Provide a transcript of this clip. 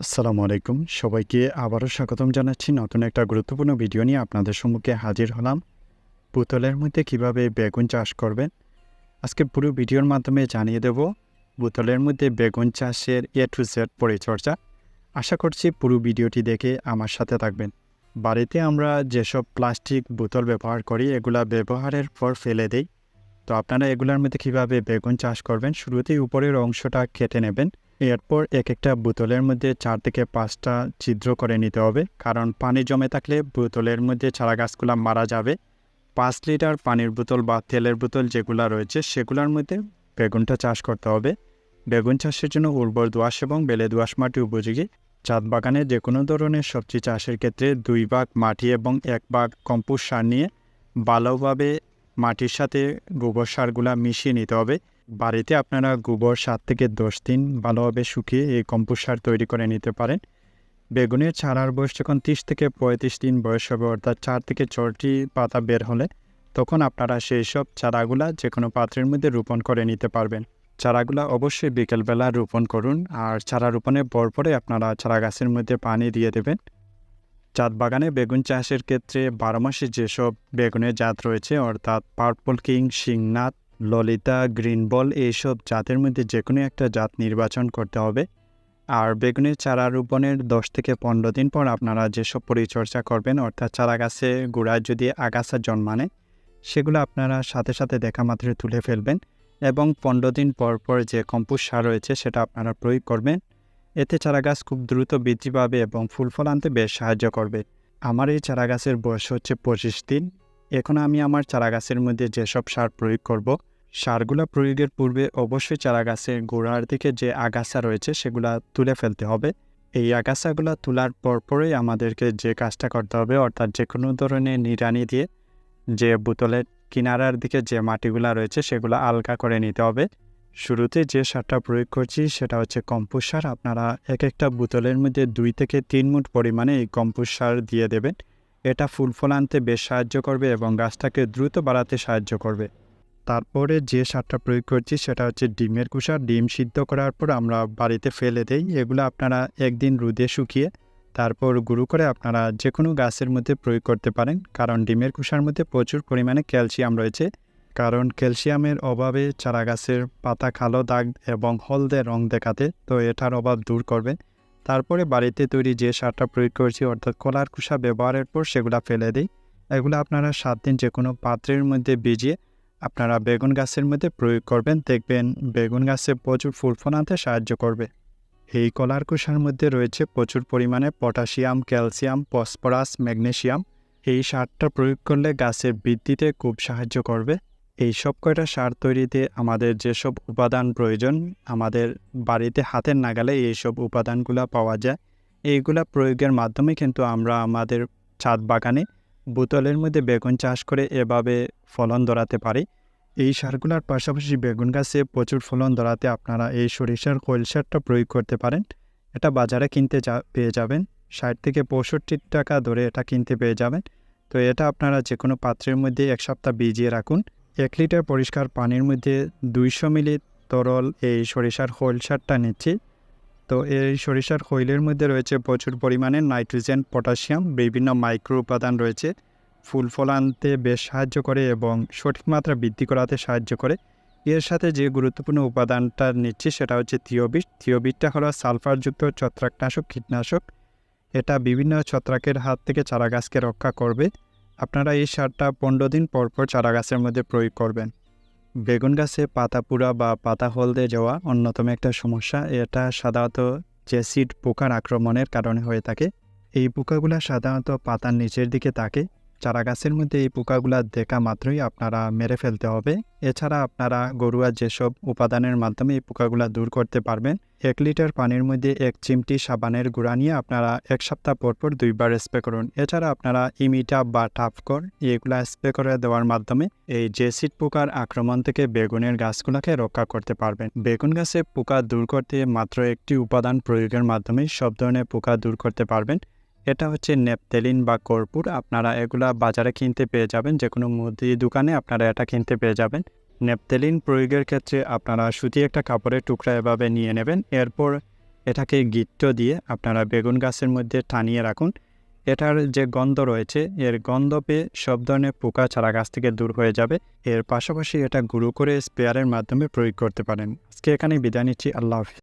আসসালামু আলাইকুম। সবাইকে আবারও স্বাগতম জানাচ্ছি নতুন একটা গুরুত্বপূর্ণ ভিডিও নিয়ে আপনাদের সম্মুখে হাজির হলাম। বোতলের মধ্যে কীভাবে বেগুন চাষ করবেন? আজকে পুরো ভিডিওর মাধ্যমে জানিয়ে দেব বোতলের মধ্যে বেগুন চাষের এ টু জেড পরিচর্যা। আশা করছি পুরো ভিডিওটি দেখে আমার সাথে থাকবেন। বাড়িতে আমরা যেসব প্লাস্টিক বোতল ব্যবহার করি, এগুলা ব্যবহারের পর ফেলে দেই। তো আপনারা এগুলোর মধ্যে কীভাবে বেগুন চাষ করবেন? শুরুতেই উপরের অংশটা কেটে নেবেন। এরপর এক একটা বোতলের মধ্যে চার থেকে পাঁচটা ছিদ্র করে নিতে হবে, কারণ পানি জমে থাকলে বোতলের মধ্যে চারা গাছগুলো মারা যাবে। পাঁচ লিটার পানির বোতল বা তেলের বোতল যেগুলো রয়েছে, সেগুলোর মধ্যে বেগুনটা চাষ করতে হবে। বেগুন চাষের জন্য উর্বর দোয়াশ এবং বেলে দোয়াশ মাটি উপযোগী। চাঁদ বাগানে যে কোনো ধরনের সবজি চাষের ক্ষেত্রে দুই ভাগ মাটি এবং এক ভাগ কম্পোস্ট সার নিয়ে ভালোভাবে মাটির সাথে গোবর সারগুলা মিশিয়ে নিতে হবে। বাড়িতে আপনারা গোবর সাত থেকে দশ দিন ভালোভাবে শুকিয়ে এই কম্পোস্ট সার তৈরি করে নিতে পারেন। বেগুনের চারার বয়স যখন তিরিশ থেকে পঁয়ত্রিশ দিন বয়স হবে, অর্থাৎ চার থেকে ছটি পাতা বের হলে, তখন আপনারা সেই সব চারাগুলা যে কোনো পাত্রের মধ্যে রোপণ করে নিতে পারবেন। চারাগুলা অবশ্যই বিকেলবেলা রোপণ করুন, আর চারা রোপণের পর পরে আপনারা চারা গাছের মধ্যে পানি দিয়ে দেবেন। চাঁদ বাগানে বেগুন চাষের ক্ষেত্রে বারো মাসে যেসব বেগুনের জাত রয়েছে, অর্থাৎ purple king Singhnath Lalita, green ball এইসব জাতের মধ্যে যে কোনো একটা জাত নির্বাচন করতে হবে। আর বেগুনের চারা রোপণের দশ থেকে পনেরো দিন পর আপনারা যেসব পরিচর্যা করবেন, অর্থাৎ চারা গাছে গোড়ায় যদি আগাছা জন্মানে, সেগুলো আপনারা সাথে সাথে দেখা মাত্রই তুলে ফেলবেন এবং পনেরো দিন পর পর যে কম্পোস্ট সার রয়েছে সেটা আপনারা প্রয়োগ করবেন। এতে চারা গাছ খুব দ্রুত বৃদ্ধি পাবে এবং ফুল ফল আনতে বেশ সাহায্য করবে। আমার এই চারা গাছের বয়স হচ্ছে পঁচিশ দিন। এখন আমি আমার চারা গাছের মধ্যে যেসব সার প্রয়োগ করব, সারগুলো প্রয়োগের পূর্বে অবশ্যই চারা গাছের গোড়ার দিকে যে আগাছা রয়েছে সেগুলা তুলে ফেলতে হবে। এই আগাছাগুলো তোলার পরপরই আমাদেরকে যে কাজটা করতে হবে, অর্থাৎ যে কোনো ধরনের নিড়ানি দিয়ে যে বোতলের কিনারার দিকে যে মাটিগুলা রয়েছে সেগুলো আলগা করে নিতে হবে। শুরুতে যে সারটা প্রয়োগ করছি সেটা হচ্ছে কম্পোস্ট সার। আপনারা এক একটা বোতলের মধ্যে দুই থেকে তিন মুঠ পরিমাণে এই কম্পোস্ট সার দিয়ে দেবেন। এটা ফুল ফল আনতে বেশ সাহায্য করবে এবং গাছটাকে দ্রুত বাড়াতে সাহায্য করবে। তারপরে যে সারটা প্রয়োগ করছি সেটা হচ্ছে ডিমের কুষা ডিম সিদ্ধ করার পর আমরা বাড়িতে ফেলে দেই। এগুলো আপনারা একদিন রোদে শুকিয়ে তারপর গুঁড়ো করে আপনারা যে কোনো গাছের মধ্যে প্রয়োগ করতে পারেন। কারণ ডিমের কুষার মধ্যে প্রচুর পরিমাণে ক্যালসিয়াম রয়েছে। কারণ ক্যালসিয়ামের অভাবে চারা গাছের পাতা কালো দাগ এবং হলদে রং দেখাতে, তো এটার অভাব দূর করবে। তারপরে বাড়িতে তৈরি যে সারটা প্রয়োগ করছি, অর্থাৎ কলার কুষা ব্যবহারের পর সেগুলো ফেলে দিই। এগুলো আপনারা সাত দিন যে কোনো পাত্রের মধ্যে ভিজিয়ে আপনারা বেগুন গাছের মধ্যে প্রয়োগ করবেন। দেখবেন বেগুন গাছে প্রচুর ফুল ফোনাতে সাহায্য করবে। এই কলার কুষার মধ্যে রয়েছে প্রচুর পরিমাণে পটাশিয়াম, ক্যালসিয়াম, ফসফরাস, ম্যাগনেসিয়াম। এই সারটা প্রয়োগ করলে গাছের বৃদ্ধিতে খুব সাহায্য করবে। এই সব কয়টা সার তৈরিতে আমাদের যেসব উপাদান প্রয়োজন, আমাদের বাড়িতে হাতের নাগালে এইসব উপাদানগুলো পাওয়া যায়। এইগুলা প্রয়োগের মাধ্যমে কিন্তু আমরা আমাদের ছাদ বাগানে বোতলের মধ্যে বেগুন চাষ করে এভাবে ফলন ধরাতে পারি। এই সারগুলোর পাশাপাশি বেগুন গাছে প্রচুর ফলন ধরাতে আপনারা এই সরিষার খৈল সারটা প্রয়োগ করতে পারেন। এটা বাজারে কিনতে যা, পেয়ে যাবেন। ষাট থেকে পঁয়ষট্টি টাকা ধরে এটা কিনতে পেয়ে যাবেন। তো এটা আপনারা যে কোনো পাত্রের মধ্যে এক সপ্তাহ ভিজিয়ে রাখুন। এক লিটার পরিষ্কার পানির মধ্যে দুইশো মিলি তরল এই সরিষার খৈল সারটা নিচ্ছি। তো এই সরিষার খৈলের মধ্যে রয়েছে প্রচুর পরিমাণে নাইট্রোজেন, পটাশিয়াম, বিভিন্ন মাইক্রো উপাদান রয়েছে। ফুল ফল আনতে বেশ সাহায্য করে এবং সঠিক মাত্রা বৃদ্ধি করাতে সাহায্য করে। এর সাথে যে গুরুত্বপূর্ণ উপাদানটা নিচ্ছি সেটা হচ্ছে থিওবিট। থিওবিটটা হলো সালফারযুক্ত ছত্রাকনাশক কীটনাশক। এটা বিভিন্ন ছত্রাকের হাত থেকে চারা গাছকে রক্ষা করবে। আপনারা এই সারটা পনেরো দিন পরপর পর চারা গাছের মধ্যে প্রয়োগ করবেন। বেগুন গাছে পাতা পুরা বা পাতা হলদে যাওয়া অন্যতম একটা সমস্যা। এটা সাধারণত যে সিড পোকার আক্রমণের কারণে হয়ে থাকে। এই পোকাগুলা সাধারণত পাতার নিচের দিকে থাকে। চারা গাছের মধ্যে এই পোকাগুলা দেখা মাত্রই আপনারা মেরে ফেলতে হবে। এছাড়া আপনারা গরুয়া যেসব উপাদানের মাধ্যমে এই পোকাগুলা দূর করতে পারবেন, এক লিটার পানির মধ্যে এক চিমটি সাবানের গুঁড়া নিয়ে আপনারা এক সপ্তাহ পর পর দুইবার স্প্রে করুন। এছাড়া আপনারা ইমিটা বা টাফকর এগুলা স্প্রে করে দেওয়ার মাধ্যমে এই জেসিড পোকার আক্রমণ থেকে বেগুনের গাছগুলাকে রক্ষা করতে পারবেন। বেগুন গাছে পোকা দূর করতে মাত্র একটি উপাদান প্রয়োগের মাধ্যমে সব ধরনের পোকা দূর করতে পারবেন। এটা হচ্ছে নেপতেলিন বা কর্পূর। আপনারা এগুলা বাজারে কিনতে পেয়ে যাবেন। যে কোনো মুদি দোকানে আপনারা এটা কিনতে পেয়ে যাবেন। নেপতেলিন প্রয়োগের ক্ষেত্রে আপনারা সুতি একটা কাপড়ের টুকরা এভাবে নিয়ে নেবেন। এরপর এটাকে গিট্ট দিয়ে আপনারা বেগুন গাছের মধ্যে টানিয়ে রাখুন। এটার যে গন্ধ রয়েছে, এর গন্ধ পেয়ে সব ধরনের পোকা চারা গাছ থেকে দূর হয়ে যাবে। এর পাশাপাশি এটা গুঁড়ো করে স্পেয়ারের মাধ্যমে প্রয়োগ করতে পারেন। আজকে এখানে বিদায় নিচ্ছি। আল্লাহ হাফিজ।